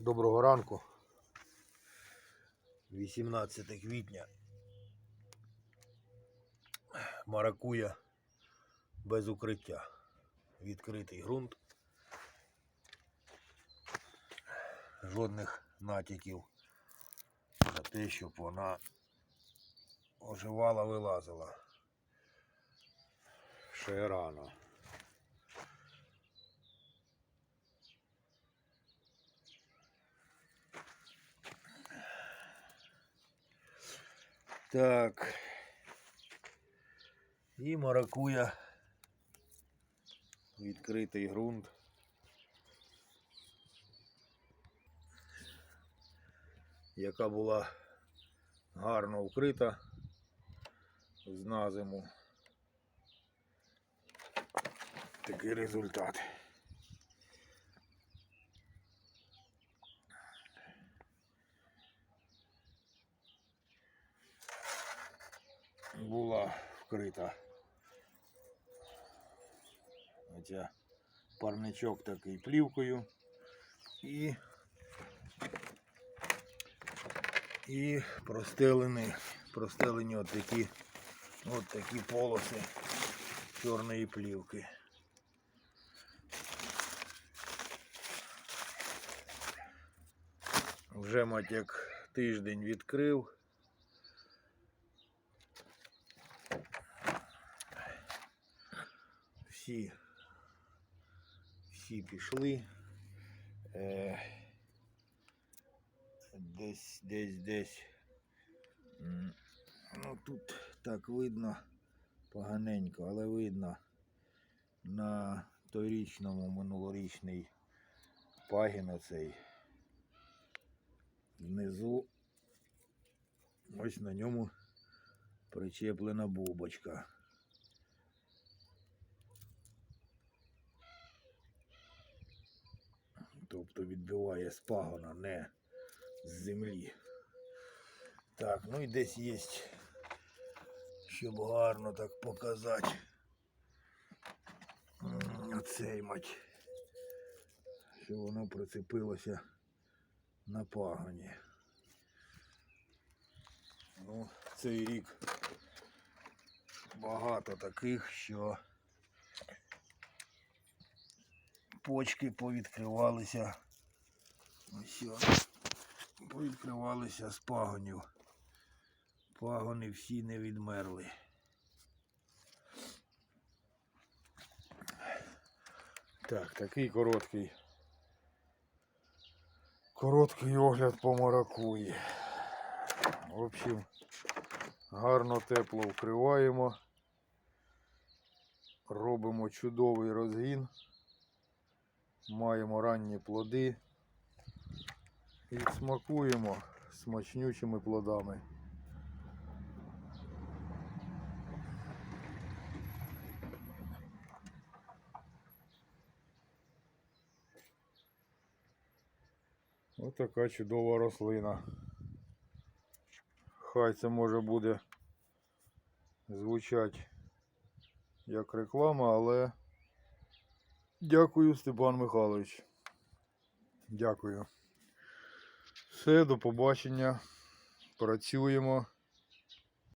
Доброго ранку. 18 квітня. Маракуя без укриття. Відкритий ґрунт. Жодних натяків на те, щоб вона оживала, вилазила. Ще рано. Так. І маракуя. Відкритий ґрунт. Яка була гарно вкрита на зиму. Такий результат. Була вкрита. Оця парничок такий плівкою і, і простелені, простелені от такі, от такі полоси чорної плівки. Вже мать тиждень відкрив. Всі, всі пішли. Е, десь, десь, десь. Ну тут так видно поганенько, але видно на торічному минулорічний пагін оцей. Внизу ось на ньому причеплена бубочка. Тобто відбиває з пагона, не з землі. Так, ну і десь є, щоб гарно так показати. Оцей мать, що воно прицепилося на пагоні. Ну, цей рік багато таких, що почки повідкривалися. Ось повідкривалися з пагонів. Пагони всі не відмерли. Так, такий короткий. Короткий огляд по маракуї. В общем, гарно тепло вкриваємо. Робимо чудовий розгін маємо ранні плоди і смакуємо смачнючими плодами. Ось така чудова рослина. Хай це може буде звучати як реклама, але Дякую, Степан Михайлович. Дякую. Все, до побачення. Працюємо.